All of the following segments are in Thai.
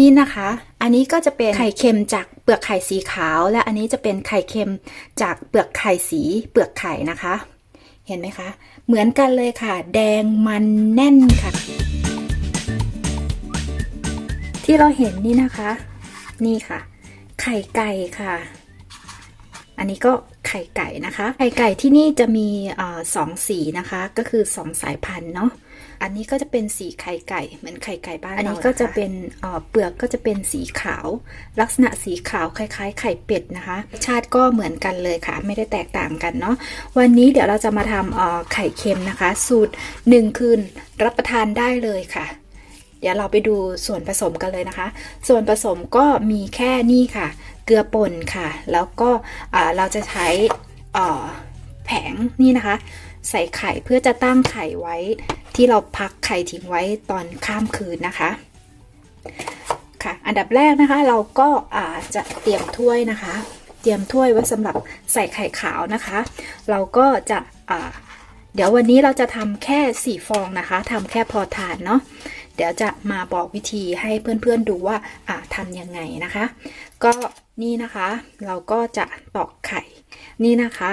นี่นะคะ อันนี้ก็จะเป็นไข่เค็มจากเปลือกไข่สีขาว และอันนี้จะเป็นไข่เค็มจากเปลือกไข่สีเปลือกไข่นะคะ เห็นไหมคะ เหมือนกันเลยค่ะ แดงมันแน่นค่ะ ที่เราเห็นนี่นะคะ นี่ค่ะ ไข่ไก่ค่ะ อันนี้ก็ไข่ไก่นะคะ ไข่ไก่ที่นี่จะมีอสองสีนะคะ ก็คือสองสายพันธุ์เนาะ อันนี้ก็จะเป็นสีไข่ไก่เหมือนไข่ไก่บ้านเราอันนี้ก็จะเป็นเอ่อเปลือกก็จะเป็นสีขาว ลักษณะสีขาวคล้ายๆ ไข่เป็ดนะคะ ชาติก็เหมือนกันเลยค่ะ ไม่ได้แตกต่างกันเนาะวันนี้เดี๋ยวเราจะมาทำเอ่อไข่เค็มนะคะ สูตรหนึ่งคืนรับประทานได้เลยค่ะเดี๋ยวเราไปดูส่วนผสมกันเลยนะคะ ส่วนผสมก็มีแค่นี่ค่ะ เกลือป่นค่ะ แล้วก็อ่าเราจะใช้เอ่อแผงนี่นะคะ ใส่ไข่เพื่อจะตั้งไข่ไว้ ที่เราพักไข่ทิ้งไว้ตอนข้ามคืนนะคะค่ะอันดับแรกนะคะเราก็อาจะเตรียมถ้วยนะคะ เตรียมถ้วยไว้สำหรับใส่ไข่ขาวนะคะ เราก็จะอ่าเดี๋ยววันนี้เราจะทำแค่สี่ฟองนะคะทำแค่พอทานเนาะเดี๋ยวจะมาบอกวิธีให้เพื่อนๆดูว่าอ่าทำยังไงนะคะ ก็นี่นะคะเราก็จะตอกไข่นี่นะคะ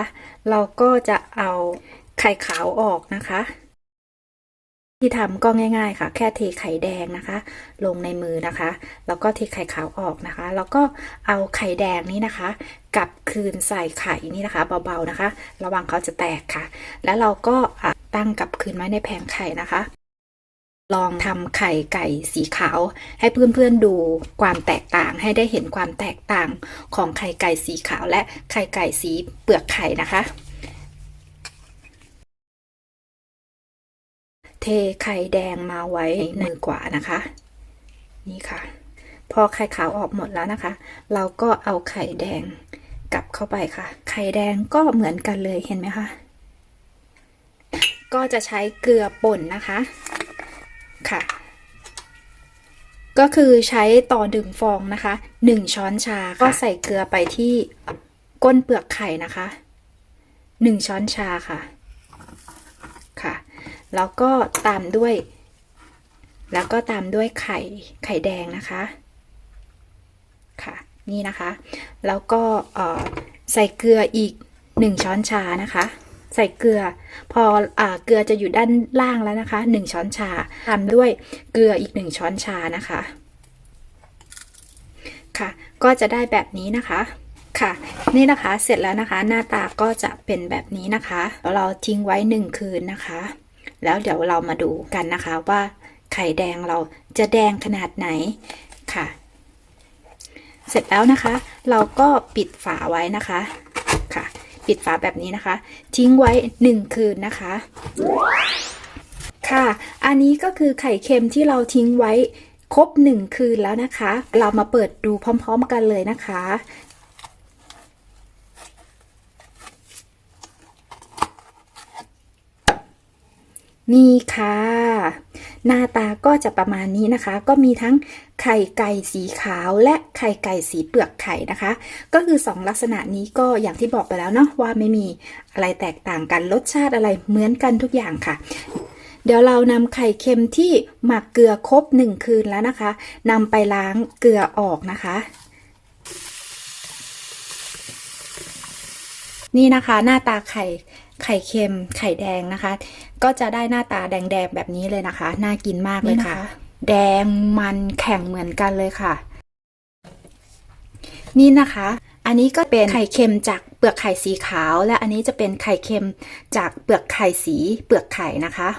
เราก็จะเอาไข่ขาวออกนะคะ ที่ทำก็ง่าย ๆ ค่ะ แค่เทไข่แดงนะคะ ลงในมือนะคะ แล้วก็เทไข่ขาวออกนะคะ แล้วก็เอาไข่แดงนี้นะคะ กลับคืนใส่ไข่นี่นะคะ เบาๆนะคะ ระวังเขาจะแตกค่ะ แล้วเราก็ตั้งกลับคืนไว้ในแผงไข่นะคะ ลองทำไข่ไก่สีขาว ให้เพื่อนๆดูความแตกต่างให้ได้เห็นความแตกต่างของไข่ไก่สีขาวและไข่ไก่สีเปลือกไข่นะคะ เทไข่แดงมาไว้ในมือกว่านะคะ นี่ค่ะ พอไข่ขาวออกหมดแล้วนะคะ เราก็เอาไข่แดงกลับเข้าไปค่ะ ไข่แดงก็เหมือนกันเลยเห็นไหมคะก็จะใช้เกลือป่นนะคะค่ะ ก็คือใช้ต่อหนึ่งฟองนะคะหนึ่งช้อนชาก็ใส่เกลือไปที่ก้นเปลือกไข่นะคะหนึ่งช้อนชาค่ะค่ะ แล้วก็ตามด้วย แล้วก็ตามด้วยไข่ไข่แดงนะคะค่ะนี่นะคะ แล้วก็ใส่เกลืออีกหนึ่งช้อนชานะคะ ใส่เกลือ พออเกลือจะอยู่ด้านล่างแล้วนะคะหนึ่งช้อนชาตามด้วยเกลืออีกหนึ่งช้อนชานะคะค่ะ ก็จะได้แบบนี้นะคะค่ะ นี่นะคะเสร็จแล้วนะคะ หน้าตาก็จะเป็นแบบนี้นะคะ เราทิ้งไว้หนึ่งคืนนะคะ แล้วเดี๋ยวเรามาดูกันนะคะว่าไข่แดงเราจะแดงขนาดไหนค่ะ เสร็จแล้วนะคะ เราก็ปิดฝาไว้นะคะค่ะ ปิดฝาแบบนี้นะคะ ทิ้งไว้หนึ่งคืนนะคะค่ะ อันนี้ก็คือไข่เค็มที่เราทิ้งไว้ครบหนึ่งคืนแล้วนะคะ เรามาเปิดดูพร้อม ๆ กันเลยนะคะ นี่ค่ะ หน้าตาก็จะประมาณนี้นะคะ ก็มีทั้งไข่ไก่สีขาวและไข่ไก่สีเปลือกไข่นะคะ ก็คือสองลักษณะนี้ก็อย่างที่บอกไปแล้วเนาะว่าไม่มีอะไรแตกต่างกันรสชาติอะไรเหมือนกันทุกอย่างค่ะ เดี๋ยวเรานำไข่เค็มที่หมักเกลือครบหนึ่งคืนแล้วนะคะนำไปล้างเกลือออกนะคะนี่นะคะหน้าตาไข่ ไข่เค็มไข่แดงนะคะ ก็จะได้หน้าตาแดงๆแบบนี้เลยนะคะ น่ากินมากเลยค่ะ แดงมันแข็งเหมือนกันเลยค่ะ นี่นะคะ อันนี้ก็เป็นไข่เค็มจากเปลือกไข่สีขาว และอันนี้จะเป็นไข่เค็มจากเปลือกไข่สีเปลือกไข่นะคะ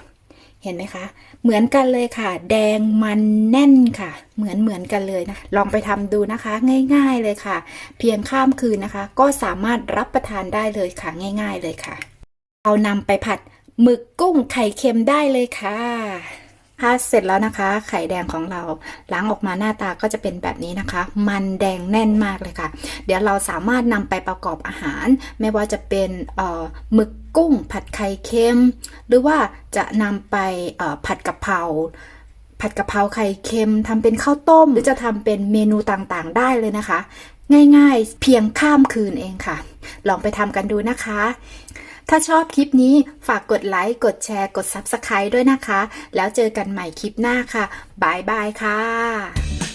เห็นไหมคะ เหมือนกันเลยค่ะ แดงมันแน่นค่ะ เหมือนเหมือนกันเลยนะ ลองไปทำดูนะคะ ง่าย ๆเลยค่ะ เพียงข้ามคืนนะคะ ก็สามารถรับประทานได้เลยค่ะ ง่าย ๆ เลยค่ะ เอานำไปผัดหมึกกุ้งไข่เค็มได้เลยค่ะถ้าเสร็จแล้วนะคะ ไข่แดงของเราล้างออกมาหน้าตาก็จะเป็นแบบนี้นะคะ มันแดงแน่นมากเลยค่ะ เดี๋ยวเราสามารถนำไปประกอบอาหาร ไม่ว่าจะเป็นหมึกกุ้งผัดไข่เค็ม หรือว่าจะนำไปผัดกะเพราผัดกะเพราไข่เค็มทำเป็นข้าวต้ม หรือจะทำเป็นเมนูต่างๆ ได้เลยนะคะ ง่ายๆ เพียงข้ามคืนเองค่ะ ลองไปทำกันดูนะคะ ถ้าชอบคลิปนี้ฝากกดไลค์ กดแชร์ กด Subscribe ด้วยนะคะ แล้วเจอกันใหม่คลิปหน้าค่ะ บายบายค่ะ